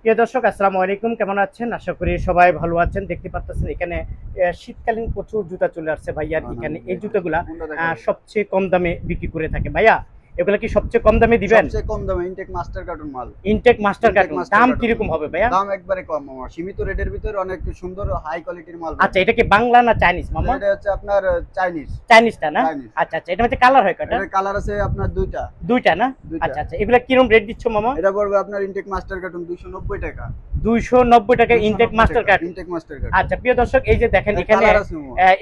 প্রিয় দর্শক আসসালামু আলাইকুম। কেমন আছেন? আশা করি সবাই ভালো আছেন। দেখতে পাচ্ছেন এখানে শীতকালীন প্রচুর জুতা চলে আসছে ভাইয়ার এখানে এই জুতাগুলা সবচেয়ে কম দামে বিক্রি করে থাকে। ভাইয়া এগুলা কি সবচেয়ে কম দামে দিবেন? সবচেয়ে কম দামে ইনটেক মাস্টার কার্টুন মাল। ইনটেক মাস্টার কার্টুন দাম cartoon। কীরকম হবে ভাইয়া? দাম একবারে কম মামা। সীমিত রেটের ভিতরে অনেক সুন্দর হাই কোয়ালিটির মাল আচ্ছা এটা কি বাংলা না চাইনিজ মামা? এটা হচ্ছে আপনার চাইনিজ চাইনিজটা না? আচ্ছা আচ্ছা এটা মধ্যে কালার হয় কয়টা? এটার কালার আছে আপনার দুইটা। দুইটা না। আচ্ছা আচ্ছা এগুলা কীরকম রেট দিচ্ছ মামা? এটা পড়বে আপনার ইনটেক মাস্টার কার্টুন 290 টাকা। দুইশো নব্বই টাকা intake master carton intake master carton আচ্ছা প্রিয় দর্শক এই যে দেখেন এখানে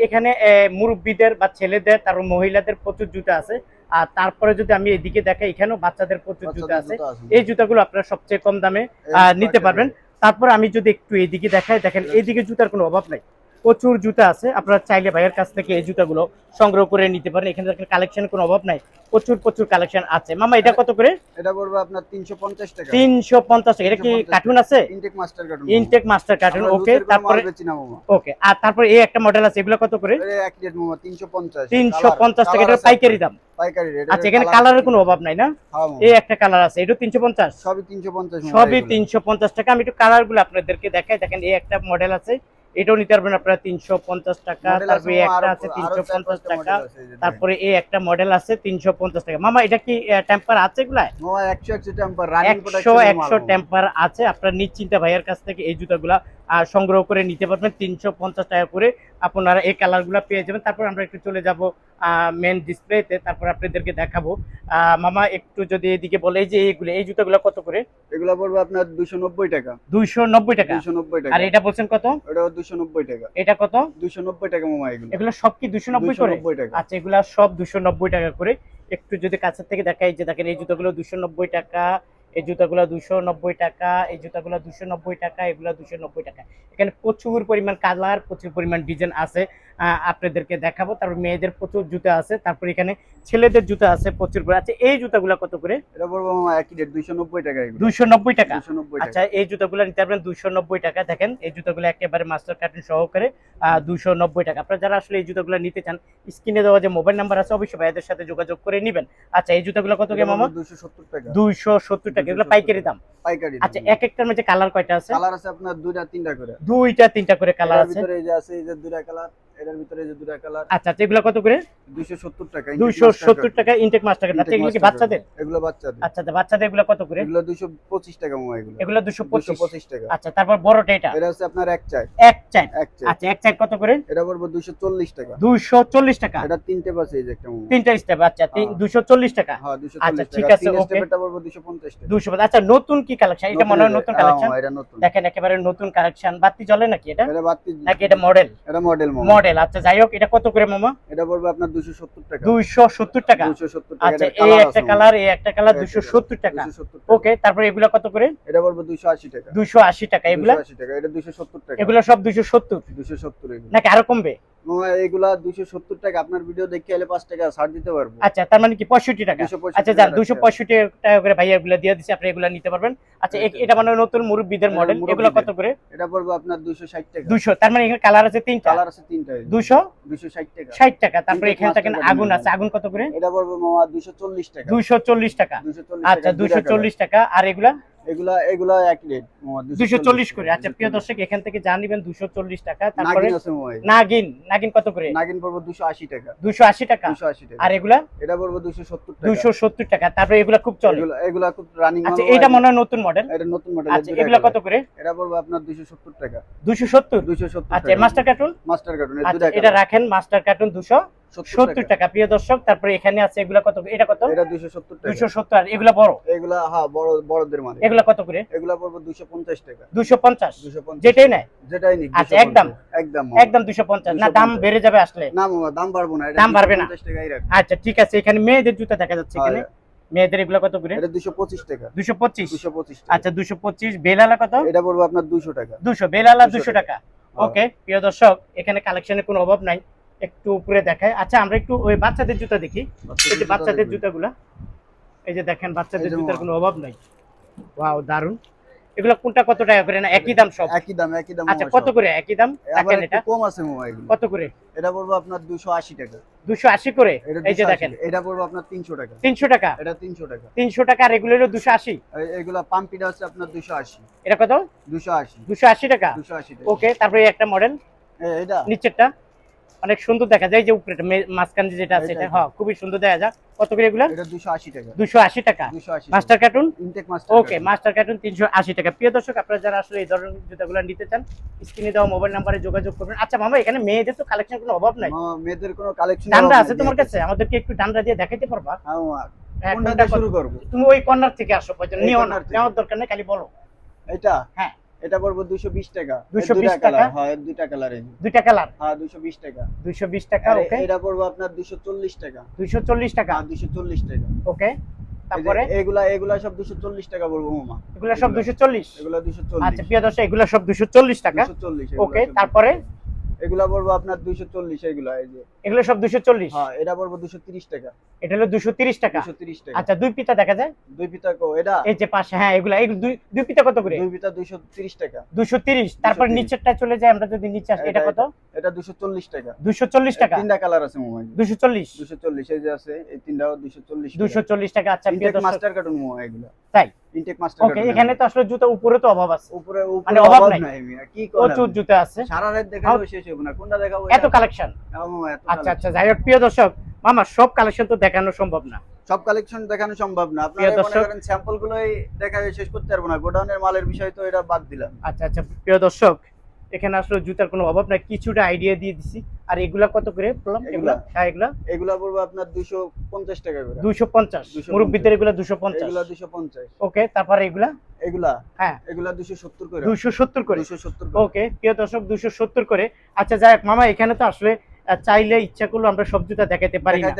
এখানে মুরব্বীদের বা ছেলেদের তারপর মহিলাদের প্রচুর জুতা আছে। আর তারপরে যদি আমি এদিকে দেখাই এখানেও বাচ্চাদের প্রচুর জুতা আছে। এই জুতাগুলো আপনারা সবচেয়ে কম দামে আহ, নিতে পারবেন। তারপর আমি যদি একটু এদিকে দেখাই দেখেন এইদিকে জুতার কোনো অভাব নাই। প্রচুর জুতা আছে। আপনারা চাইলে ভাইয়ের কাছ থেকে এই জুতাগুলো সংগ্রহ করে নিতে পারেন। এখানে দেখেন কালেকশনের কোনো অভাব নাই। প্রচুর প্রচুর কালেকশন আছে। মামা এটা কত করে? এটা পড়বে আপনার 350 টাকা। তিনশো পঞ্চাশ টাকা। এটা কি কার্টুন আছে? Intake master carton intake master carton okay তারপরে ওকে আর তারপরে এই একটা মডেল আছে এগুলো কত করে? এক রেট মামা 350 তিনশো পঞ্চাশ টাকা এটা পাইকারি দাম। পাইকারি রেট আচ্ছা এখানে কালারের কোনো অভাব নাই না? হ্যাঁ এই একটা কালার আছে এটা সবই 350 সবই এগুলো। তিনশো পঞ্চাশ টাকা। আমি একটু কালারগুলো আপনাদেরকে দেখাই। দেখেন এই একটা মডেল আছে এটাও নিতে পারবেন আপনারা তিনশো পঞ্চাশ টাকা তারপরে একটা আছে তিনশো পঞ্চাশ টাকা। তারপরে এই একটা মডেল আছে তিনশো পঞ্চাশ টাকা। মামা এটা কি টেম্পার আছে এগুলা? মামা 100 100 টেম্পার রানিং একশো একশো টেম্পার আছে। আপনার নিশ্চিন্তা ভাইয়ের কাছ থেকে এই জুতাগুলা সংগ্রহ করে নিতে পারবেন। তিনশো পঞ্চাশ টাকা করে আপনারা এই কালারগুলো পেয়ে যাবেন। তারপর আমরা একটু চলে যাব মেন ডিসপ্লেতে তারপর আপনাদেরকে দেখাবো। মামা একটু যদি এদিকে বলে যে এইগুলো এই জুতাগুলো কত করে? এগুলো পড়বে আপনার 290 টাকা। দুইশো নব্বই টাকা? 290 টাকা। আর এটা বলছেন কত? এটা দুশো নব্বই টাকা। এটা কত? 290 টাকা মামা এগুলো। এগুলো সব কি দুশো নব্বই করে? 290 টাকা। আচ্ছা এগুলা সব দুশো নব্বই টাকা করে। একটু যদি কাছের থেকে দেখাই যে দেখেন এই জুতোগুলো দুশো নব্বই টাকা। এই জুতাগুলো দুশো নব্বই টাকা এই জুতাগুলো দুশো নব্বই টাকা এগুলো দুশো নব্বই টাকা। এখানে প্রচুর পরিমাণ কালার প্রচুর পরিমাণ ডিজাইন আছে আপনাদেরকে দেখাবো। তারপর মেয়েদের প্রচুর জুতা আছে তারপর এখানে ছেলেদের জুতা আছে প্রচুর করে। আচ্ছা এই জুতাগুলো কত করে? এটা একই রেট 290 টাকা দুশো নব্বই টাকা? 290 আচ্ছা এই জুতাগুলো নিতে পারবেন দুশো নব্বই টাকা। দেখেন এই জুতাগুলো একেবারে মাস্টার কার্টুন সহকারে দুশো নব্বই টাকা। আপনারা যারা আসলে এই জুতাগুলো নিতে চান স্ক্রিনে দেওয়া যে মোবাইল নাম্বার আছে অবশ্যই ভাইদের সাথে যোগাযোগ করে নেবেন। আচ্ছা এই জুতাগুলো কত কে মামা পড়বে 270 টাকা। দুইশো সত্তর টাকা। এগুলো পাইকারি দাম। পাইকারি আচ্ছা এক একটার মধ্যে কালার কয়টা আছে? কালার আছে আপনার দুইটা তিনটা করে। দুইটা তিনটা করে কালার আছে। ভিতরে এই যে আছে এই যে দুইটা কালার। এটার ভিতরে যে দুইটা কালার আচ্ছা আচ্ছা এগুলো কত করে? 270 টাকা দুইশো সত্তর টাকা ইনটেক কার্ড আচ্ছা এগুলো কি বাচ্চাদের? এগুলো বাচ্চাদের। আচ্ছা আচ্ছা বাচ্চাদের এগুলো কত করে? এগুলো 225 টাকা মামা এগুলো। এগুলো দুশো পঁচিশ। 225 টাকা। আচ্ছা তারপর বড়টা এটা? এটা হচ্ছে আপনার এক চাই এক চাই আচ্ছা এক চাই কত করে? এটা পড়বে 240 টাকা। দুইশো চল্লিশ টাকা? এটা তিনটে পাশে এই যে একটা মামা। তিনটা স্টেপ আচ্ছা হ্যাঁ। দুশো চল্লিশ টাকা? হ্যাঁ 240 আচ্ছা, ঠিক আছে. স্টেপেরটা পড়বে 250 টাকা। দুশো আচ্ছা নতুন কি কালেকশন এটা মনে হয় নতুন হ্যাঁ, কালেকশন এটা দেখেন একেবারে নতুন কালেকশন বাতি জ্বলে নাকি এটা? এটা বাতি নাকি এটা মডেল এটা মডেল মামা। মডেল। আচ্ছা যাই হোক এটা কত করে মামা? এটা পড়বে আপনার 270 টাকা। দুইশো সত্তর টাকা। 270 টাকা আচ্ছা এই একটা কালার এই একটা কালার এই সত্তর টাকা। 270 টাকা। ওকে তারপরে এগুলা কত করে? এটা পড়বে 280 টাকা। দুইশো আশি টাকা এগুলা? 280 টাকা এটা 270 টাকা। এগুলা সব দুইশো সত্তর? 270 এগুলো। নাকি আরও কমবে? এগুলা 270 টাকা। আপনার ভিডিও দেখে এলে 5 টাকা ছাড় দিতে পারব। আচ্ছা তার মানে কি পঁয়ষট্টি টাকা? আচ্ছা যান টাকা দুশো রাখছি। পঁয়ষট্টি টাকা করে ভাইয়া এগুলো দিয়ে দিচ্ছি আপনি এগুলো নিতে পারবেন। আচ্ছা আচ্ছা। এটা মানে নতুন মুরব্বীদের হ্যাঁ, মডেল এগুলো কত করে? এটা পড়বে আপনার 260 টাকা। দুশো তার মানে এখানে কালার আছে তিনটা? কালার আছে তিনটা। দুশো 260 টাকা। ষাট টাকা তারপরে এখানে থাকেন আগুন আছে। আগুন কত করে? এটা পড়বে মামা 240 টাকা। দুইশো চল্লিশ টাকা। 240 আচ্ছা টাকা, দুইশো দুইটা চল্লিশ টাকা। আর এগুলা। এগুলা এগুলা একই রেট করে। আচ্ছা প্রিয় দর্শক এখান থেকে যা নিবেন দুশো চল্লিশ টাকা তারপরে নাগিন। নাগিন কত করে? নাগিন পড়বে 280 টাকা। দুশো আশি টাকা? 280 টাকা। আর এগুলা? এটা পড়বে 270 টাকা। দুশো সত্তর টাকা। তারপরে এগুলা খুব চলে। এগুলা এগুলা খুব রানিং আচ্ছা এটা মনে হয় নতুন মডেল এটা নতুন মডেল আচ্ছা এগুলা কত করে? এটা পড়বে আপনার 270 টাকা। দুশো সত্তর? 270 আচ্ছা মাস্টার কার্টুন মাস্টার কার্টুন আচ্ছা এটা রাখেন মাস্টার কার্টুন দুশো 70 টাকা। প্রিয় দর্শক তারপরে এখানে আছে এগুলা কত? এটা কত? এটা 270 টাকা। দুশো সত্তর। আর এগুলা বড়? এগুলা হ্যাঁ বড় বড়দের মানে এগুলা কত করে? এগুলা পড়বে 250 টাকা। দুশো পঞ্চাশ? 250 যেটাই নেয়? যেটাই আচ্ছা, একদম? একদম। একদম দুশো পঞ্চাশ। না দাম বেড়ে যাবে আসলে। না মামা দাম বাড়বো না। এটা দাম বাড়বে না। 250 টাকাই রাখ আচ্ছা ঠিক আছে। এখানে মেয়েদের জুতা দেখা যাচ্ছে এখানে। মেয়েদের এগুলো কত করে? এটা 225 টাকা। দুশো পঁচিশ? 225 টাকা। আচ্ছা দুশো পঁচিশ। বেলালা কত? এটা পড়বে আপনার 200 টাকা। দুশো বেলালা 200 দুশো টাকা। হ্যাঁ। ওকে প্রিয় দর্শক এখানে কালেকশনের কোনো অভাব নাই। একটু উপরে দেখায়। আচ্ছা আমরা একটু ওই বাচ্চাদের জুতা দেখি। এই যে বাচ্চাদের জুতাগুলা। এই যে দেখেন বাচ্চাদের জুতার কোনো অভাব নাই। ওয়াও দারুণ এগুলো কোনটা কত টাকা করে না? একই দাম সব? একই দাম একই দাম আচ্ছা কত করে? একই দাম? দেখেন এটা। কম আছে এগুলো কত করে? এটা পড়বে আপনার দুশো আশি টাকা। দুশো আশি করে? এই যে দেখেন। এটা পড়বে আপনার তিনশো টাকা। তিনশো টাকা? এটা তিনশো টাকা। তিনশো টাকা আশি? এগুলা পাম্পিটা হচ্ছে আপনার দুশো আশি। এটা কত? দুশো আশি। দুশো আশি টাকা? দুশো আশি টাকা। ওকে তারপরে একটা মডেল। এটা। নিচেরটা? অনেক সুন্দর দেখা যায় যে উপরেটা মে- মাঝখানে যেটা আছে এটা হ্যাঁ খুবই সুন্দর দেখা যায়। কত করে এগুলো? এটা দুশো আশি টাকা। দুশো আশি টাকা। দুশো আশি master carton intake master okay master carton তিনশো আশি টাকা। প্রিয় দর্শক আপনারা যারা আসলে এই ধরনের জুতাগুলো নিতে চান স্ক্রিনে দেওয়া মোবাইল নাম্বারে যোগাযোগ করবেন। আচ্ছা মামা এখানে মেয়েদের তো কালেকশন কোনো অভাব নাই? মেয়েদের কোনো কালেকশন ডান্ডা আছে তোমার কাছে? আমাদেরকে একটু ডান্ডা দিয়ে দেখাইতে পারবা? হ্যাঁ, কোনটা কোনটা শুরু করব? তুমি ওই কর্নার থেকে আসো নিও না। নেওয়ার দরকার নেই খালি বলো। এটা হ্যাঁ। এটা পড়বে 220 টাকা। 220 টাকা? হ্যাঁ দুইটা কালারে দুইটা কালার হ্যাঁ 220 টাকা। দুইশো বিশ টাকা ওকে এটা পড়বে আপনার 240 টাকা। দুইশো চল্লিশ টাকা? হ্যাঁ 240 টাকা। ওকে তারপরে? এগুলা এগুলা সব 240 টাকা বলব মামা এগুলা সব দুশো চল্লিশ? এগুলা 240 আচ্ছা প্রিয় দর্শক এগুলা সব দুশো চল্লিশ টাকা? 240 ওকে তারপরে? এগুলা পড়ব আপনার 240 এগুলা এই যে। এগুলো সব দুশো চল্লিশ? হ্যাঁ এটা পড়বে 230 টাকা। এটা হলো দুশো তিরিশ টাকা? 230 টাকা। আচ্ছা দুই পিতা দেখা যায়? দুই পিতা কো এটা? এই যে পাশে হ্যাঁ এগুলা এই দুই দুই পিতা কত করে? দুই পিতা 230 টাকা। দুশো তিরিশ তারপর 230 নিচেরটা চলে যায় আমরা যদি নিচে আসি এটা- কত? এটা 240 টাকা। দুশো চল্লিশ টাকা? তিনটা কালার আছে মামা দুশো চল্লিশ? 240 এই যে আছে এই তিনটাও 240 টাকা। দুশো চল্লিশ টাকা আচ্ছা প্রিয় দর্শক। মাস্টার কার্টুন এগুলো। তাই? ইনটেক মাস্টার ওকে এখানে তো আসলে জুতা উপরে তো অভাব আছে। উপরে মানে অভাব নাই। কি করেন প্রচুর জুতা আছে। সারা রাত দেখালেও শেষ হবে না। কোনটা দেখাবো এত কালেকশন আচ্ছা আচ্ছা যাই হোক প্রিয় দর্শক মামা সব কালেকশন তো দেখানো সম্ভব না। সব কালেকশন দেখানো সম্ভব না। প্রিয় আপনারা মনে করেন স্যাম্পল গুলোই দেখা শেষ করতে পারব না। গোডাউনের মালের বিষয় তো এটা বাদ দিলাম। আচ্ছা আচ্ছা প্রিয় দর্শক এখানে আসলে জুতার কোনো অভাব নাই কিছুটা আইডিয়া দিয়ে দিছি। আর এগুলা কত করে বললাম? এগুলা? হ্যাঁ এগুলা? এগুলা পড়বে আপনার 250 টাকা করে। দুইশো পঞ্চাশ। 250 মুরব্বীদের এগুলা দুশো পঞ্চাশ। এগুলা 250 ওকে তারপরে এগুলা? এগুলা? হ্যাঁ। এগুলা 270 করে। দুশো সত্তর করে? 270 করে। ওকে প্রিয় দর্শক দুশো সত্তর করে। আচ্ছা যাই হোক মামা এখানে তো আসলে চাইলে ইচ্ছা করলে আমরা সব জুতা দেখাতে পারি না।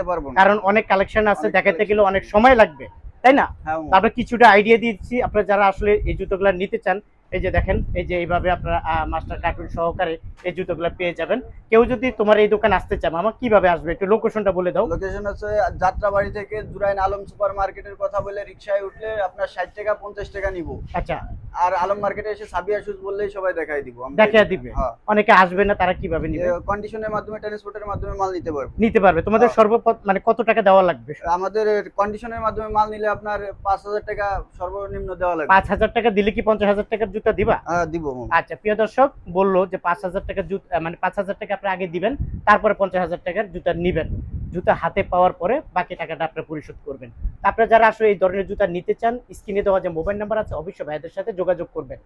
কারণ অনেক কালেকশন আছে দেখাতে গেলে অনেক সময় লাগবে। তাই না? হ্যাঁ তারপরে কিছুটা আইডিয়া দিচ্ছি। আপনারা যারা আসলে এই জুতোগুলো নিতে চান এই যে দেখেন এই যে এইভাবে আপনারা মাস্টার কার্টুন সহকারে এই জুতোগুলো পেয়ে যাবেন। কেউ যদি তোমার এই দোকান আসতে চান মামা কীভাবে আসবে? একটু লোকেশনটা বলে দাও। লোকেশন হচ্ছে যাত্রাবাড়ি থেকে জুরাইন আলম সুপার মার্কেটের কথা বলে রিক্সায় উঠলে আপনার ষাট টাকা পঞ্চাশ টাকা নিব। আচ্ছা। আর আলম মার্কেটে এসে সাবিয়া শুজ বললেই সবাই দেখাই দিব। আমরা- দেখিয়ে দিবে। হ্যাঁ। অনেকে আসবে না তারা কীভাবে নিবে? কন্ডিশনের মাধ্যমে ট্রান্সপোর্টের মাধ্যমে মাল নিতে পারবে। নিতে পারবে। তোমাদের হ্যাঁ। সর্বপথ মানে কত টাকা দেওয়া লাগবে? আমাদের কন্ডিশনের মাধ্যমে মাল নিলে আপনার পাঁচ হাজার টাকা সর্বনিম্ন দেওয়া লাগবে। পাঁচ হাজার টাকা দিলে কি পঞ্চাশ হাজার টাকার জুতা দিবা? হ্যাঁ দিব আচ্ছা প্রিয় দর্শক বলল যে পাঁচ হাজার টাকা জুতা মানে পাঁচ হাজার টাকা আপনি আগে দিবেন তারপরে পঞ্চাশ হাজার টাকার জুতা নিবেন। জুতা হাতে পাওয়ার পরে বাকি টাকাটা আপনি পরিশোধ করবেন। আপনারা যারা আসলে এই ধরনের জুতা নিতে চান স্ক্রিনে দেওয়া যে মোবাইল নাম্বার আছে অবশ্যই ভাইদের সাথে যোগাযোগ করবেন।